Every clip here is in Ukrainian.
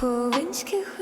буковинських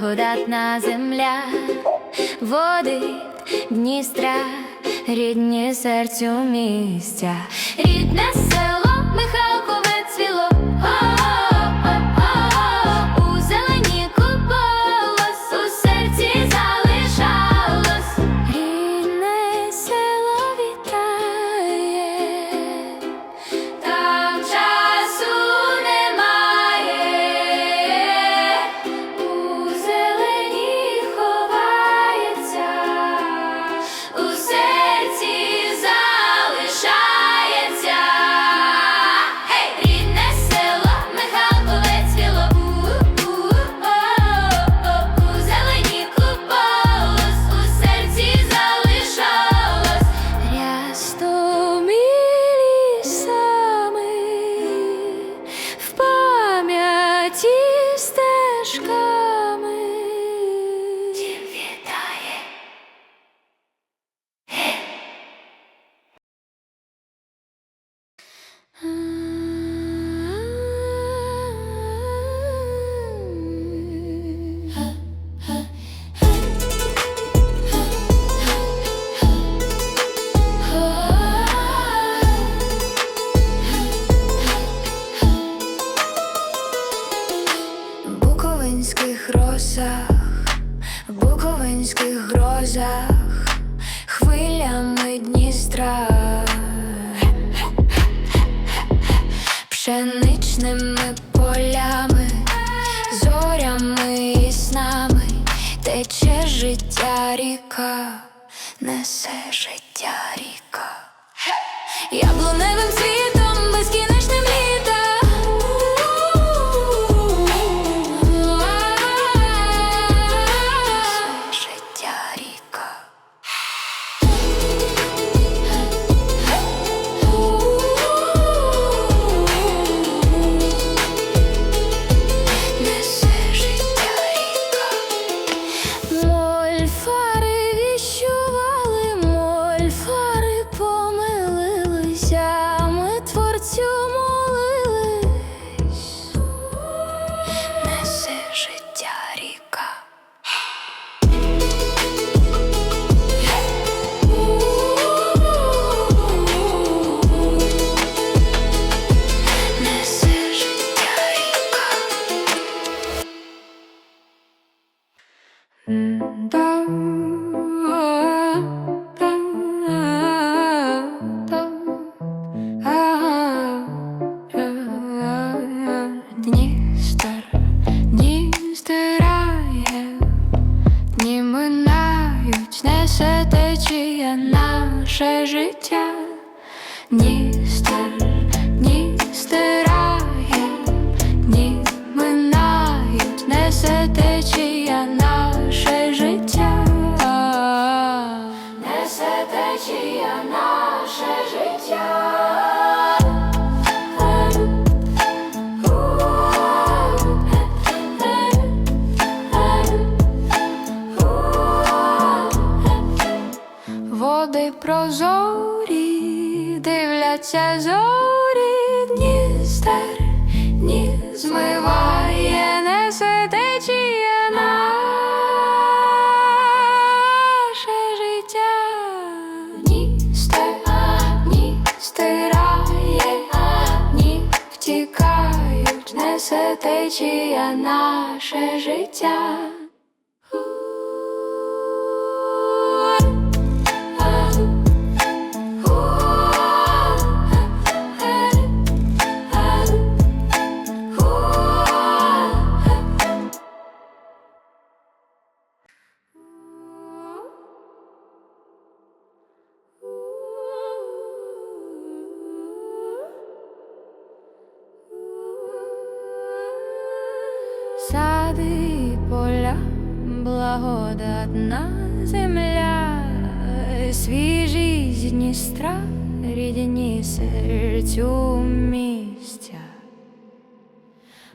благодатна земля, води Дністра, рідні серцю місця, рідне село, Михалкове цвіло. ріка, несе життя ріка. Яблуневим води прозорі, дивляться зорі, Дністер, ні змиває, не течія наше життя, Дністер, ні стирає, ні втікають, несе течія наше життя. Одна земля, свіжі з Дністра, рідні серцю місця.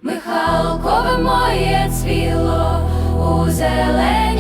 Михалкове моє цвіло у зелені.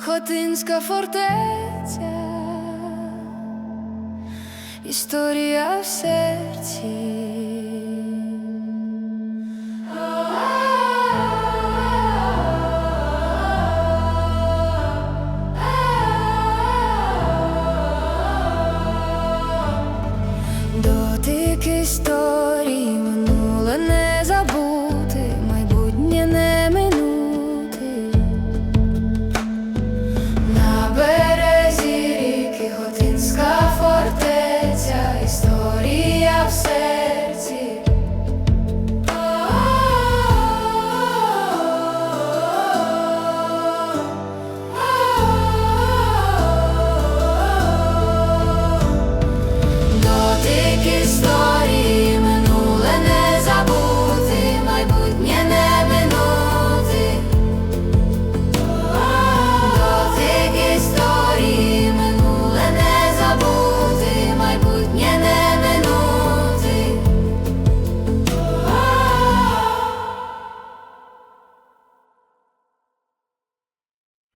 Хотинська фортеця, історія в серці.